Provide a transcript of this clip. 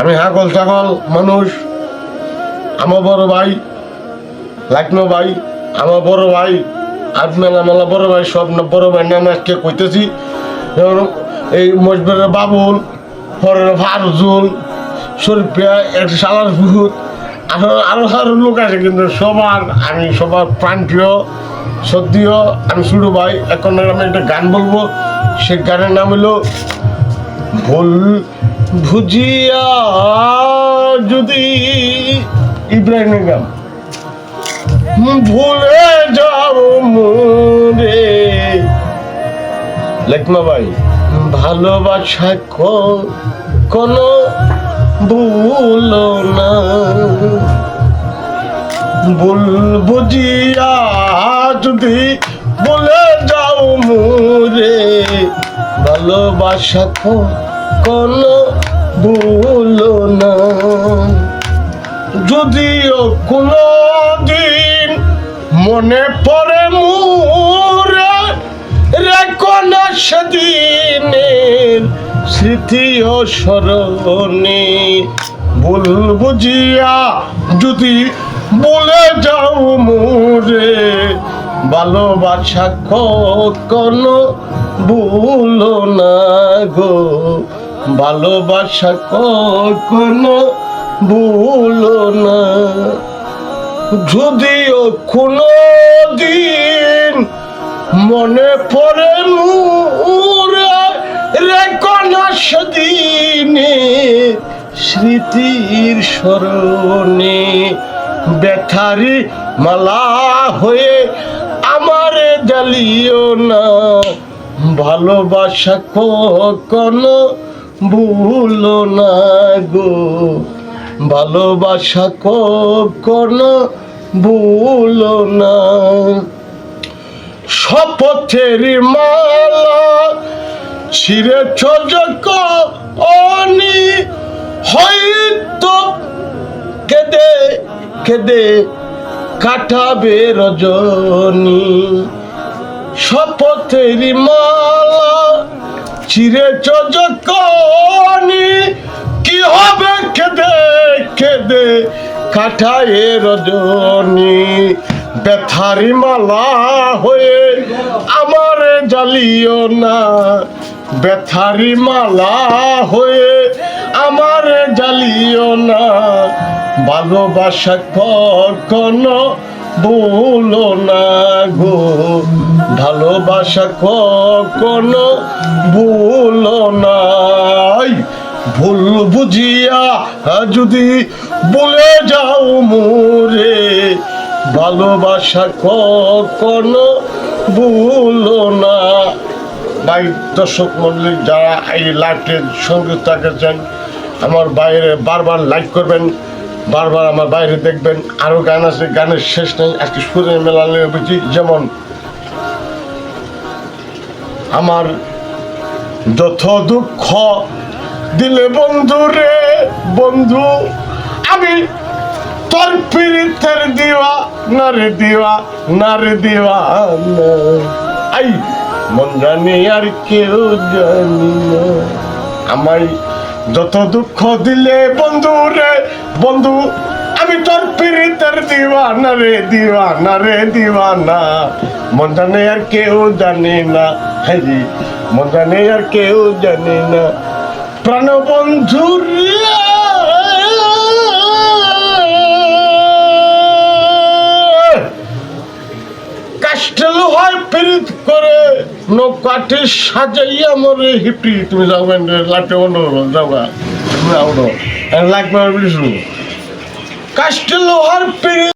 আমি হাগল ছাগল মানুষ। আমার বড় ভাই, লাকনো ভাই আমার বড় ভাই আর মেলা মেলা বড় ভাই, সব বড় ভাই নাম আজকে কইতেছি। এই মজবের বাবুল, পরের ফারজুল শরীফিয়া একটা সালার ফুট আরও আরও আরও লোক আছে কিন্তু সবার, আমি সবার প্রাণপ্রিয় সত্যিও আমি শুরু ভাই, এখন আমি একটা গান বলব, সে গানের নাম হলো ভুল ভুজিয়া যদি ইব্রাহিমের গান ভুলে যাও মোরে লেখমা ভাই ভালোবাসা কোনো ভুল না। ভুল বুঝিয়া যদি বলে যাও মোরে ভালোবাসা কোনো ভুল না। যদিও কোনো দিন মনে পড়ে মুরে, রেখো না সেদিনের স্মৃতি ও স্মরণে। ভুল বুঝিয়া যদি বলে যাও মোরে, ভালোবাসা কখনো ভুলো না গো, ভালোবাসা কখনো ভুলো না। যদিও কোনো দিন মনে পড়ে মুরে রেখো না সেদিনে স্মৃতির স্মরণে ব্যথারি মালা হয়ে আমারে জ্বালিও না। ভালোবাসা কখনো ভুলো না গো। ভালোবাসা কখনো ভুলো না। শপথের মালা ছিঁড়ে চোজক অনি হয়তো কেদে কেদে কাটাবে রজনী। শপথের মালা চিরে চজকনি। কি হবে খেদে খেদে কাঠায় রজনী। ব্যথারি মালা হয়ে আমার জ্বালিও না। ব্যথারি মালা হয়ে আমার জ্বালিও না। ভালোবাসা কখনো ভুলো না গো। ভালোবাসা কখনো ভুলো নাই। ভুল বুঝিয়া যদি বলে যাও মোরে, ভালোবাসা কখনো ভুলো না। ভাই, দর্শক মন্ডলী, যারা এই লাইভটির সঙ্গে থাকেছেন, আমার বাইরে বারবার লাইক করবেন। বারবার আমার বাইরে দেখবেন আরও গান আছে, গানের শেষ নেই, আজকে মেলা নিয়ে বুঝি, যেমন আমার যত দুঃখ দিলে বন্ধু রে, বন্ধু, আমি তোর পীড়িতের দিওয়া না রে দিওয়া না রে দিওয়া আই, মন জানি আর কেউ জানি না। আমায় যত দুঃখ দিলে বন্ধু রে, বন্ধু, আমি তোর পীড়িতের দিওয়ানা রে দিওয়ানা রে, দিওয়ানা। মন জানে আর কেউ জানে না হ্যাঁ মন জানে আর কেউ জানে না। প্রাণ বন্ধু রে পিরিত করে নৌকাটি সাজাইয়া মরে হিপটি। তুমি যাবেন লাটে অন্য যাওয়া তুমি আউট লাগবে বিষ্ণু। কাস্টেল হয় পিরিত